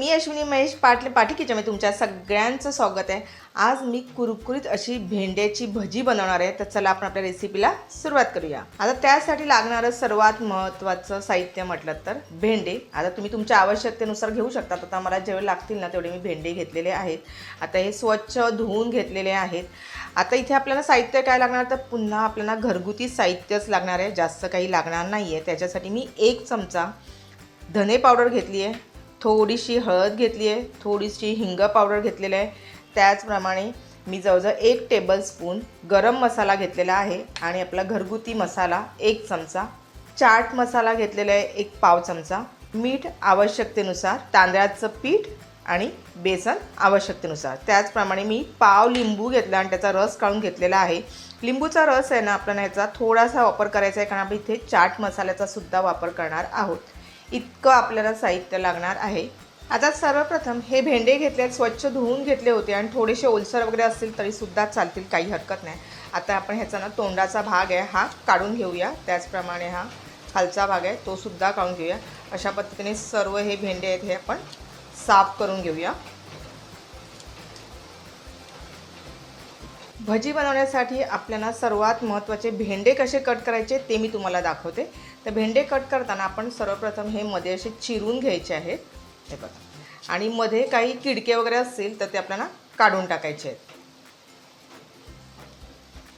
मी अश्विनी महेश पाटले पाठी मी तुमच्या सगळ्यांचं स्वागत आहे. आज मी कुरकुरीत अशी भेंड्याची भजी बनवणार आहे. तर चला आपण आपल्या रेसिपीला सुरुवात करूया. आता त्यासाठी लागणारं सर्वात महत्त्वाचं साहित्य म्हटलं तर भेंडे. आता तुम्ही तुमच्या आवश्यकतेनुसार घेऊ शकता. आता मला जेवढे लागतील ना तेवढे मी भेंडे घेतलेले आहेत. आता हे स्वच्छ धुवून घेतलेले आहेत. आता इथे आपल्याला साहित्य काय लागणार? तर पुन्हा आपल्याला घरगुती साहित्यच लागणार आहे. जास्त काही लागणार नाही आहे त्याच्यासाठी मी एक चमचा धने पावडर घेतली आहे थोडीशी हळद घेतली आहे थोडीशी हिंग पावडर घेतलेलं आहे. त्याचप्रमाणे मी जवळजवळ एक टेबलस्पून गरम मसाला घेतलेला आहे आणि आपला घरगुती मसाला एक चमचा चाट मसाला घेतलेला आहे एक पाव चमचा. मीठ आवश्यकतेनुसार तांदळाचं पीठ आणि बेसन आवश्यकतेनुसार. त्याचप्रमाणे मी पाव लिंबू घेतला आणि त्याचा रस काढून घेतलेला आहे. लिंबूचा रस आहे ना आपल्याला ह्याचा थोडासा वापर करायचा आहे कारण आपण इथे चाट मसाल्याचा सुद्धा वापर करणार आहोत. इतकं आपल्याला साहित्य लागणार आहे. आता सर्वप्रथम हे भेंडे घेतले स्वच्छ धुवून घेतले होते आणि थोडेसे ओलसर वगैरे असतील तरीसुद्धा चालतील काही हरकत नाही. आता आपण ह्याचा ना तोंडाचा भाग आहे हा काढून घेऊया. त्याचप्रमाणे हा खालचा भाग आहे तो सुद्धा काढून घेऊया. अशा पद्धतीने सर्व हे भेंडे आहेत हे आपण साफ करून घेऊया. भजी बनवण्यासाठी आपल्याला सर्वात महत्त्वाचे भेंडे कसे कट करायचे ते मी तुम्हाला दाखवते. तर भेंडे कट करताना आपण सर्वप्रथम हे मध्ये असे चिरून घ्यायचे आहेत. हे बघा. आणि मध्ये काही किडके वगैरे असतील तर ते आपल्याला काढून टाकायचे आहेत.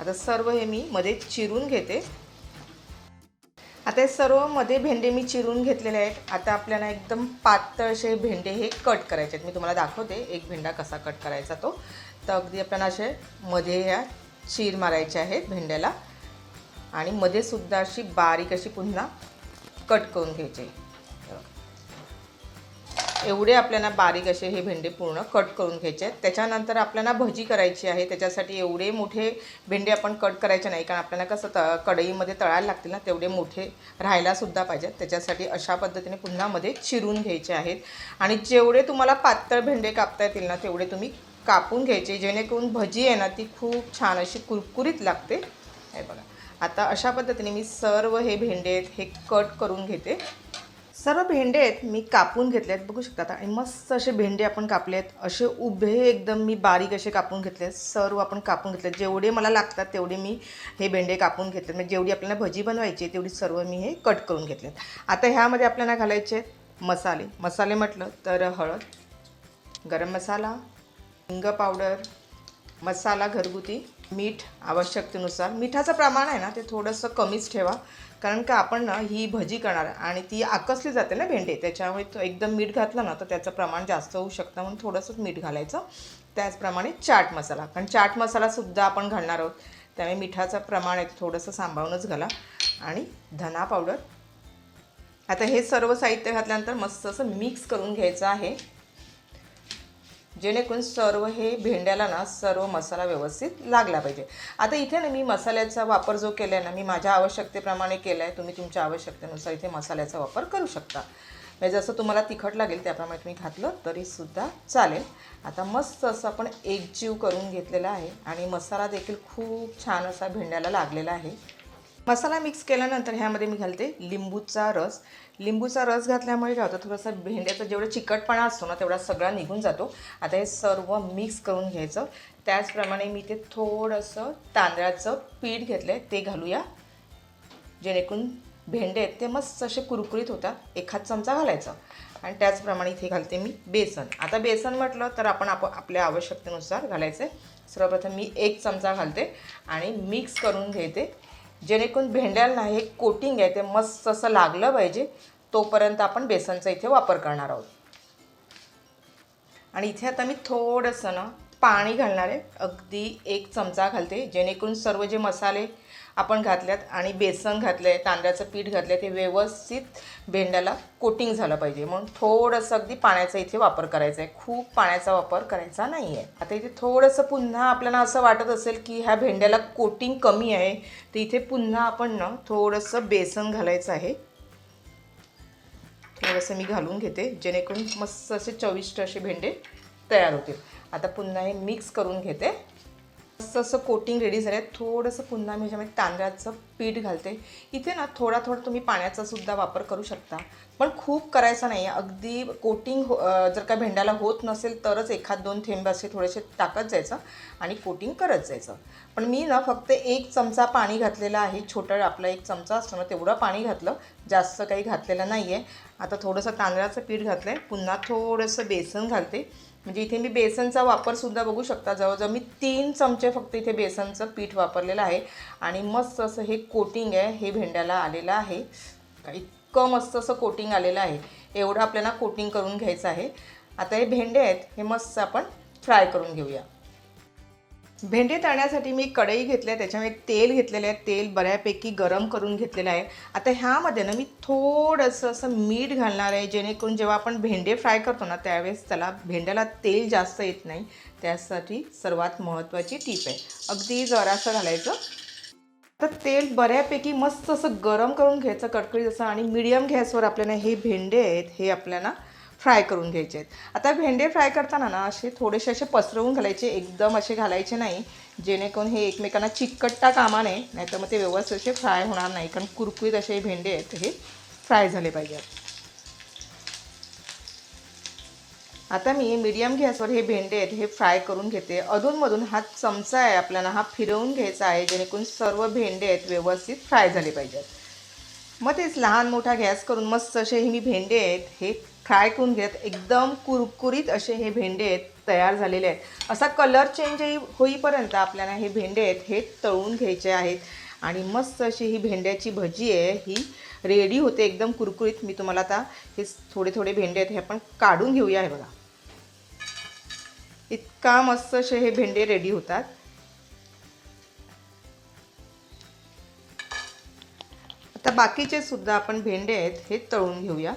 आता सर्व हे मी मध्ये चिरून घेते. आता हे सर्वमध्ये भेंडे मी चिरून घेतलेले आहेत. आता आपल्याला एकदम पातळ असे भेंडे हे कट करायचे आहेत. मी तुम्हाला दाखवते एक भेंडा कसा कट करायचा तो. तर अगदी आपल्याला असे मध्ये ह्या चीर मारायचे आहेत भेंड्याला. आणि मध्ये सुद्धा अशी बारीक अशी पुन्हा कट करून घ्यायचे. एवढे आपल्याला बारीक असे हे भेंडे पूर्ण कट करून घ्यायचे आहेत. त्याच्यानंतर आपल्याला भजी करायची आहे. त्याच्यासाठी एवढे मोठे भेंडे आपण कट करायचे नाही कारण आपल्याला कसं त कढईमध्ये तळायला लागतील ना तेवढे मोठे राहायलासुद्धा पाहिजेत त्याच्यासाठी अशा पद्धतीने पुन्हा मध्ये चिरून घ्यायचे आहेत. आणि जेवढे तुम्हाला पातळ भेंडे कापता येतील ना तेवढे तुम्ही कापून घ्यायचे जेणेकरून भजी आहे ना ती खूप छान अशी कुरकुरीत लागते. हे बघा. आता अशा पद्धतीने मी सर्व हे भेंडे आहेत हे कट करून घेते. सर्व भेंडे आहेत मी कापून घेतले आहेत बघू शकता आणि मस्त असे भेंडे आपण कापले आहेत. असे उभे एकदम मी बारीक असे कापून घेतले आहेत. सर्व आपण कापून घेतले जेवढे मला लागतात तेवढे मी हे भेंडे कापून घेतले म्हणजे जेवढी आपल्याला भजी बनवायची आहे तेवढी सर्व मी हे कट करून घेतले आहेत. आता ह्यामध्ये आपल्याला घालायचे आहेत मसाले. मसाले म्हटलं तर हळद गरम मसाला हिंग पावडर मसाला घरगुती मीठ आवश्यकतेनुसार. मिठाचं प्रमाण आहे ना ते थोडंसं कमीच ठेवा. कारण का आपण ना ही भजी करणार आणि ती आकसली जाते ना भेंडे. त्याच्यामुळे तो एकदम मीठ घातलं ना तर त्याचं प्रमाण जास्त होऊ शकतं. म्हणून थोडंसंच मीठ घालायचं. त्याचप्रमाणे चाट मसाला. कारण चाट मसालासुद्धा आपण घालणार आहोत. त्यामुळे मिठाचं प्रमाण आहे थोडंसं सांभाळूनच घाला. आणि धना पावडर. आता हे सर्व साहित्य घातल्यानंतर मस्त असं मिक्स करून घ्यायचं आहे. जेणेकरून सर्व हे भेंड्याला ना सर्व मसाला व्यवस्थित लागला पाहिजे. आता इथे ना मी मसाल्याचा वापर जो केला आहे ना मी माझ्या आवश्यकतेप्रमाणे केला आहे तुम्ही तुमच्या आवश्यकतेनुसार इथे मसाल्याचा वापर करू शकता. म्हणजे जसं तुम्हाला तिखट लागेल त्याप्रमाणे तुम्ही घातलं तरीसुद्धा चालेल. आता मस्त असं आपण एकजीव करून घेतलेला आहे आणि मसाला देखील खूप छान असा भेंड्याला लागलेला आहे. मसाला मिक्स केल्यानंतर ह्यामध्ये मी घालते लिंबूचा रस. लिंबूचा रस घातल्यामुळे काय होतं थोडंसं भेंड्याचा जेवढा चिकटपणा असतो ना तेवढा सगळा निघून जातो. आता हे सर्व मिक्स करून घ्यायचं. त्याचप्रमाणे मी ते थोडंसं तांदळाचं पीठ घेतलं आहे ते घालूया. जेणेकरून भेंडे आहेत ते मस्त असे कुरकुरीत होतात. एखाद चमचा घालायचा. आणि त्याचप्रमाणे इथे घालते मी बेसन. आता बेसन म्हटलं तर आपण आप आपल्या आवश्यकतेनुसार घालायचं आहे सर्वप्रथम मी एक चमचा घालते आणि मिक्स करून घेते. जेणेकरून भेंड्याला ना हे कोटिंग आहे ते मस्त असं लागलं पाहिजे तोपर्यंत आपण बेसनचा इथे वापर करणार आहोत. आणि इथे आता मी थोडंसं ना पाणी घालणार आहे. अगदी एक चमचा घालते जेणेकरून सर्व जे मसाले आपण घातल्यात आणि बेसन घातलं आहे तांदळाचं पीठ घातलं आहे ते व्यवस्थित भेंड्याला कोटिंग झालं पाहिजे. म्हणून थोडंसं अगदी पाण्याचा इथे वापर करायचा आहे खूप पाण्याचा वापर करायचा नाही आहे आता इथे थोडंसं पुन्हा आपल्याला असं वाटत असेल की ह्या भेंड्याला कोटिंग कमी आहे तर इथे पुन्हा आपण ना थोडंसं बेसन घालायचं आहे. थोडंसं मी घालून घेते जेणेकरून मस्त असे चविष्ट असे भेंडे तयार होतील. आता पुन्हा हे मिक्स करून घेते. असं कोटिंग रेडी झालं आहे थोडंसं पुन्हा मी ज्यामध्ये तांदळाचं पीठ घालते. इथे ना थोडा थोडा तुम्ही पाण्याचा सुद्धा वापर करू शकता. पण खूप करायचा नाही आहे अगदी कोटिंग हो जर का भेंड्याला होत नसेल तरच एखाद दोन थेंब असे थोडेसे टाकत जायचं आणि कोटिंग करत जायचं. पण मी ना फक्त एक चमचा पाणी घातलेलं आहे. छोटा आपला एक चमचा असतो ना तेवढं पाणी घातलं. जास्त काही घातलेलं नाही आहे आता थोडंसं तांदळाचं पीठ घातलं आहे पुन्हा थोडंसं बेसन घालते. म्हणजे इथे मी बेसनचा वापरसुद्धा बघू शकता. जवळजवळ मी तीन चमचे फक्त इथे बेसनचं पीठ वापरलेलं आहे. आणि मस्त असं हे कोटिंग आहे हे भेंड्याला आलेलं आहे. इतकं मस्त असं कोटिंग आलेलं आहे. एवढं आपल्याला कोटिंग करून घ्यायचं आहे. आता हे भेंडे आहेत हे मस्त आपण फ्राय करून घेऊया. भेंडे तळण्यासाठी मी कढई घेतली आहे त्याच्यामध्ये तेल घेतलेलं आहे. तेल बऱ्यापैकी गरम करून घेतलेलं आहे. आता ह्यामध्ये ना मी थोडंसं असं मीठ घालणार आहे जेणेकरून जेव्हा आपण भेंडे फ्राय करतो ना त्यावेळेस त्याला भेंड्याला तेल जास्त येत नाही. त्यासाठी सर्वात महत्त्वाची टीप आहे. अगदी जरासं घालायचं. तर तेल बऱ्यापैकी मस्त असं गरम करून घ्यायचं कडकडीत असं आणि मिडियम गॅसवर आपल्याला हे भेंडे आहेत हे आपल्याला फ्राय करून घ्यायचे आहेत. आता भेंडे फ्राय करताना ना असे थोडेसे असे पसरवून घालायचे एकदम असे घालायचे नाही जेणेकरून हे एकमेकांना चिकटता कामा नये नाहीतर मग ते व्यवस्थित असे फ्राय होणार नाही कारण कुरकुरीत असे भेंडे आहेत हे फ्राय झाले पाहिजेत. आता मी मीडियम गॅसवर हे भेंडे आहेत हे फ्राय करून घेते. अधूनमधून हा चमचा आहे आपल्याला हा फिरवून घ्यायचा आहे जेणेकरून सर्व भेंडे आहेत व्यवस्थित फ्राय झाले पाहिजेत. मग तेच लहान मोठा गॅस करून मस्त असे हे मी भेंडे आहेत हे फ्राय करून घेत. एकदम कुरकुरीत असे हे भेंडे आहेत तयार झालेले आहेत. असा कलर चेंज होईपर्यंत आपल्याला हे भेंडे आहेत हे तळून घ्यायचे आहेत. आणि मस्त अशी ही भेंड्याची भजी आहे ही रेडी होते एकदम कुरकुरीत. मी तुम्हाला आता हे थोडे थोडे भेंडे आहेत हे आपण काढून घेऊया हे बघा. इतका मस्त असे हे भेंडे रेडी होतात. आता बाकीचे सुद्धा आपण भेंडे आहेत हे तळून घेऊया.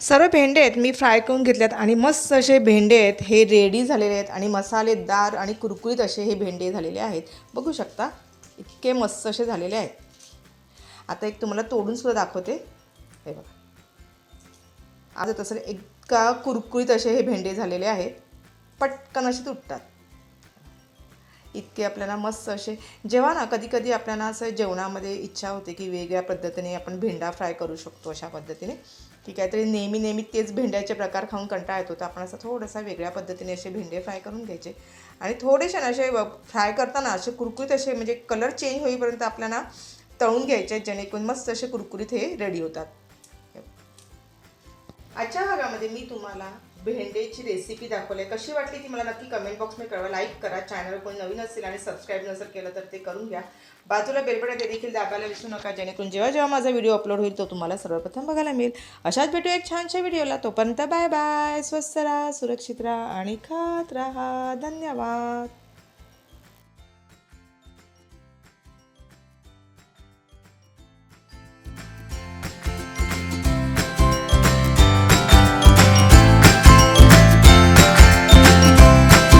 सर्व भेंडे आहेत मी फ्राय करून घेतल्यात आणि मस्त असे भेंडे आहेत हे रेडी झालेले आहेत आणि मसालेदार आणि कुरकुरीत असे हे भेंडे झालेले आहेत. बघू शकता इतके मस्त असे झालेले आहेत. आता एक तुम्हाला तोडून सुद्धा दाखवते. हे बघा. आज तसं इतका कुरकुरीत असे हे भेंडे झालेले आहेत. पटकन असे तुटतात. इतके आपल्याला मस्त असे जेव्हा ना कधी कधी आपल्याला असं जेवणामध्ये इच्छा होते की वेगळ्या पद्धतीने आपण भेंडा फ्राय करू शकतो अशा पद्धतीने. की काहीतरी नेहमी नेहमी तेच भेंड्याचे प्रकार खाऊन कंटाळा येतो. तर आपण असं थोडंसं वेगळ्या पद्धतीने असे भेंडे फ्राय करून घ्यायचे. आणि थोडेसे ना असे फ्राय करताना असे कुरकुरीत असे म्हणजे कलर चेंज होईपर्यंत आपल्याला तळून घ्यायचे जेणेकरून मस्त असे कुरकुरीत हे रेडी होतात. आजच्या भागामध्ये मी तुम्हाला भेंडेची रेसिपी दाखवली आहे. कशी वाटली ती मला नक्की कमेंट बॉक्समध्ये कळवा. लाईक करा. चॅनल कोणी नवीन असेल आणि सबस्क्राईब नसेल केलं तर ते करून घ्या. बाजूला बेलबटन ते देखील दाबायला विसरू नका. जेणेकरून जेव्हा जेव्हा माझा व्हिडिओ अपलोड होईल तो तुम्हाला सर्वप्रथम बघायला मिळेल. अशाच भेटू एक छानशा व्हिडिओला तोपर्यंत बाय बाय स्वस्त राहा सुरक्षित राहा आणि खात राहा. धन्यवाद.